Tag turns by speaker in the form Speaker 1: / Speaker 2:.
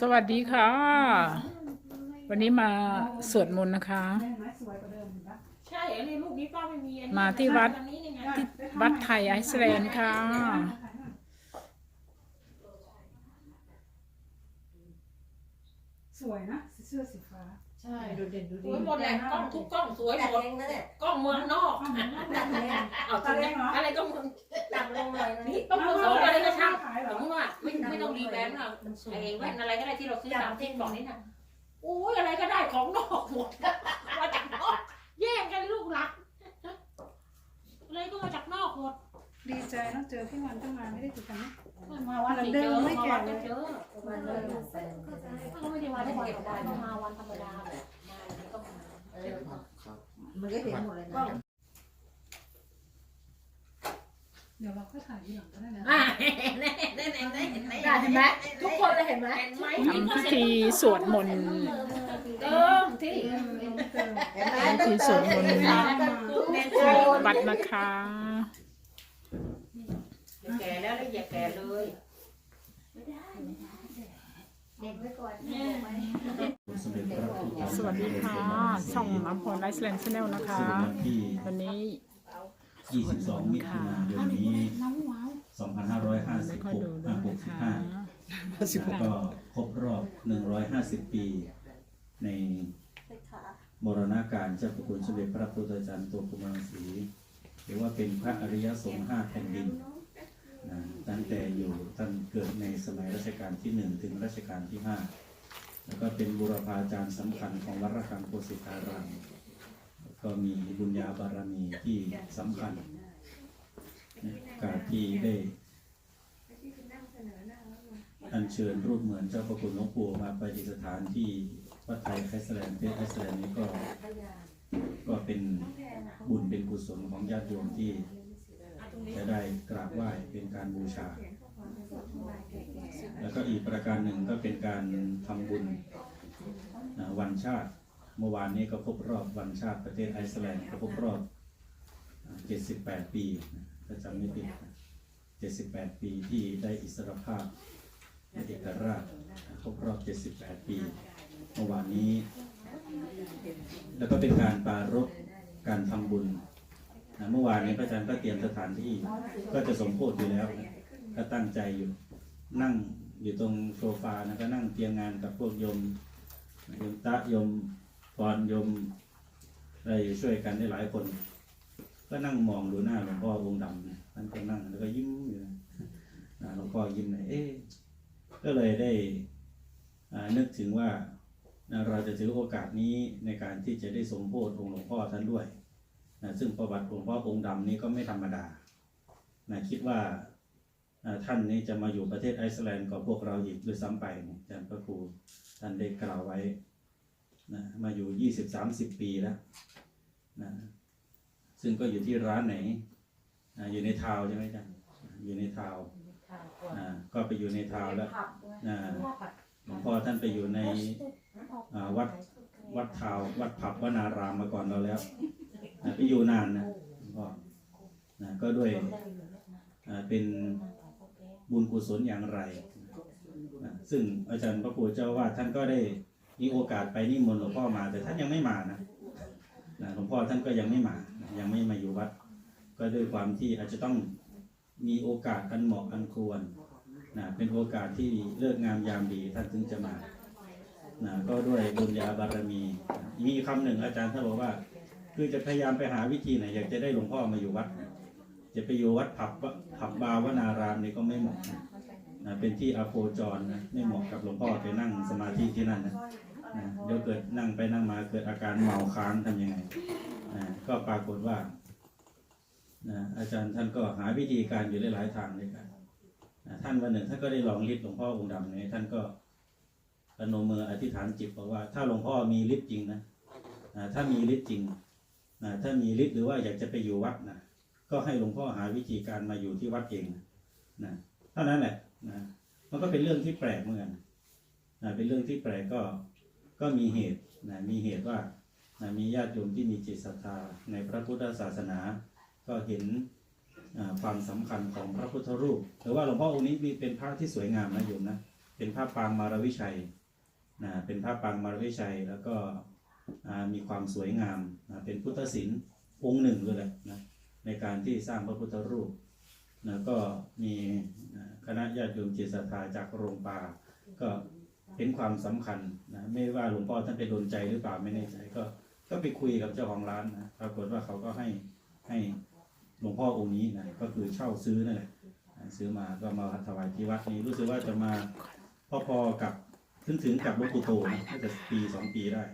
Speaker 1: สวัสดีค่ะ วันนี้มาสวดมนต์นะคะ
Speaker 2: ได้ไหมสวยกว่าเดิมอีกนะ
Speaker 3: ใช่อันนี้ลูกนี้ป้าไม่มีอันนี้
Speaker 1: มาที่วัด
Speaker 3: อันนี้นี่ไง
Speaker 1: ที่วัดไทยไอซ์แลนด์ค่ะ
Speaker 2: สวยนะเสื้อสีฟ้า
Speaker 3: ใช่
Speaker 2: ดูเด่นดู
Speaker 3: ส
Speaker 2: ดี
Speaker 3: วยหมดแหละกล้องทุกกล้องสวย
Speaker 4: ดัด
Speaker 3: หมด
Speaker 4: เองนะเนี่ย
Speaker 3: กล้องเมืองนอก
Speaker 4: ดัดเอง
Speaker 3: เอาจริงนะอะไรก็เมือง
Speaker 4: ดัดลงหน่อยนะ
Speaker 3: นี่ต้องเมืองนอกอะไรก็ช่าง
Speaker 2: ขายเหร
Speaker 3: ส
Speaker 2: อ
Speaker 3: มมติว่าไม่ไม่ต้องรีแบรนด์อะไอ้แว่นอะไรก็ได้ที่เราซื้อตามที่กล่องนี้นะโอ้ยอะไรก็ได้ของนอกหมดมาจากนอกแย่งกันลูกหลักอะไรก็มาจากนอกหมด
Speaker 2: ดีใจต้องเจอพี่วันตั้งนานไม่ได้เจอกันนะ
Speaker 3: มาวันที่เจอมาวันก็เจอ
Speaker 4: มันเลยใส่
Speaker 3: ถ้าเราไม่ได้มาได้วันก็ได้มาวันธรรมดาแบบมาแล้วก็มา
Speaker 4: เออมันก็เห็นหมดเลยนะ
Speaker 2: เดี๋ยวเราค่อยถ่ายทีหลังก็ได้นะ
Speaker 3: อ่าแน่แน่แน่แน่แน่
Speaker 4: ได้เห็นไหมทุกคนเลยเห็นไหม
Speaker 3: เห็นไหม
Speaker 1: ทำพิธีสวดมนต์
Speaker 3: เติมที่
Speaker 2: เออเติม
Speaker 4: เห็นไหม
Speaker 1: ทำพิธีสวดมนต์
Speaker 3: แน่
Speaker 1: วัดนะคะ
Speaker 3: อย่า แก่แล้วแล้วอย่าแก่เลย
Speaker 4: เด็กไว้ก่อน
Speaker 5: สมเด็จพระพุทธ
Speaker 1: สวัสดีค่ะ ช่องน้ำพรไอซ์แลนด์ชาแนลนะคะ
Speaker 5: ซึ่งวันที่
Speaker 1: วันนี้
Speaker 5: 22 มิถุนายนนี้
Speaker 1: ไม่ค่อยดูด้วยนะคะ
Speaker 5: 2565แล้วก็ครบรอบ 150 ปี ในมรณาการเจ้าพระคุณสมเด็จพระพุทธจารย์ตัวกุมารศรีหรือว่าเป็นพระอริยสงฆ์ห้าแผ่นดิน นะตั้งแต่อยู่ท่านเกิดในสมัยรัชกาลที่หนึ่งถึงรัชกาลที่ห้าแล้วก็เป็นบุรพาจารย์สำคัญของวัดระฆังโพสิตารามก็มีบุญญาบารมีที่สำคัญการที่ได้อัญเชิญรูปเหมือนเจ้าพระคุณหลวงปู่มาประดิษฐานที่วัดไทยไอซ์แลนด์ประเทศไอซ์แลนด์นี้ก็ก็เป็นบุญเป็นกุศลของญาติโยมที่ จะได้กราบไหว้เป็นการบูชา แล้วก็อีกประการหนึ่งก็เป็นการทำบุญอ่าวันชาติ เมื่อวานนี้ก็ครบรอบวันชาติประเทศไอซ์แลนด์ก็ครบรอบอ่า78 ปีนะถ้าจำไม่ผิดนะ78 ปีที่ได้อิสรภาพในเอกราชครบรอบ 78 ปี เมื่อวานนี้ แล้วก็เป็นการปรารภการทำบุญ นะเมื่อวานนี้พระอาจารย์ก็เตรียมสถานที่ ก็จะสมโพธิอยู่แล้วนะก็ตั้งใจอยู่ นั่งอยู่ตรงโซฟานะก็นั่งเตรียมงานกับพวกโยมโยมตะโยมพรโยมอะไรอยู่ช่วยกันได้หลายคน ก็นั่งมองดูหน้าหลวงพ่อองค์ดำนะท่านก็นั่งแล้วก็ยิ้มอยู่นะหลวงพ่อยิ้มเลยเอ๊ก็เลยได้นึกถึงว่าเราจะถือโอกาสนี้ในการที่จะได้สมโพธิองค์หลวงพ่อท่านด้วย นะซึ่งประวัติหลวงพ่อองค์ดำนี้ก็ไม่ธรรมดานะคิดว่าอ่าท่านนี้จะมาอยู่ประเทศไอซ์แลนด์กับพวกเราอีกด้วยซ้ำไปเนี่ยอาจารย์พระครูท่านได้กล่าวไว้นะมาอยู่ยี่สิบสามสิบปีแล้วนะซึ่งก็อยู่ที่ร้านไหนอ่าอยู่ในทาวน์ใช่ไหมอาจารย์อยู่ในทาวน์อ่าก็ไปอยู่ในทาวน์แล้วอ่าหลวงพ่อท่านไปอยู่ในอ่าวัดวัดทาววัดผับวนารามมาก่อนเราแล้วนะ ไปอยู่นานนะก็นะก็ด้วยเป็นบุญกุศลอย่างไรนะซึ่งอาจารย์พระครูเจ้าว่าท่านก็ได้มีโอกาสไปนิมนต์หลวงพ่อมา แต่ท่านยังไม่มานะนะหลวงพ่อท่านก็ยังไม่มานะยังไม่มาอยู่วัด ก็ด้วยความที่อาจจะต้องมีโอกาสอันเหมาะอันควรนะเป็นโอกาสที่เลิกงามยามดีท่านถึงจะมานะก็ด้วยบุญญาบารมี มีคำหนึ่งอาจารย์ท่านบอกว่า คือจะพยายามไปหาวิธีไหนอยากจะได้หลวงพ่อมาอยู่วัดนะจะไปอยู่วัดผับวะผับบาร์วนารามนี่ก็ไม่เหมาะนะนะเป็นที่อโคจรนะไม่เหมาะกับหลวงพ่อไปนั่งสมาธิที่นั่นนะนะเดี๋ยวเกิดนั่งไปนั่งมาเกิดอาการเมาค้างทำยังไงนะก็ปรากฏว่านะอาจารย์ท่านก็หาวิธีการอยู่หลายๆทางด้วยกันนะท่านวันหนึ่งท่านก็ได้ลองฤทธิ์หลวงพ่อองค์ดำเนี่ยท่านก็พนมมืออธิษฐานจิตบอกว่า ถ้าหลวงพ่อมีฤทธิ์จริงนะถ้ามีฤทธิ์จริง นะถ้ามีฤทธิ์หรือว่าอยากจะไปอยู่วัดนะก็ให้หลวงพ่อหาวิธีการมาอยู่ที่วัดเองนะเท่านั้นแหละนะมันก็เป็นเรื่องที่แปลกเหมือนกันนะเป็นเรื่องที่แปลกก็ก็มีเหตุนะมีเหตุว่านะมีญาติโยมที่มีจิตศรัทธาในพระพุทธศาสนา ก็เห็นความสำคัญของพระพุทธรูปหรือว่าหลวงพ่อองค์นี้มีเป็นพระที่สวยงามนะโยมนะเป็นผ้าปางมารวิชัยนะเป็นผ้าปางมารวิชัย แล้วก็ มีความสวยงามนะเป็นพุทธศิลป์องค์หนึ่งเลยแหละนะในการที่สร้างพระพุทธรูปนะก็มีคณะญาติโยมจิตศรัทธาจากโรงป่าก็เห็นความสำคัญนะไม่ว่าหลวงพ่อท่านไปโดนใจหรือเปล่าไม่แน่ใจก็ก็ไปคุยกับเจ้าของร้านนะปรากฏว่าเขาก็ให้ให้หลวงพ่อองค์นี้นะก็คือเช่าซื้อนั่นแหละซื้อมาก็มาถวายที่วัดนี้รู้สึกว่าจะมาพอๆกับถึงถึงกับหลวงปู่โตน่าจะปีสองปีได้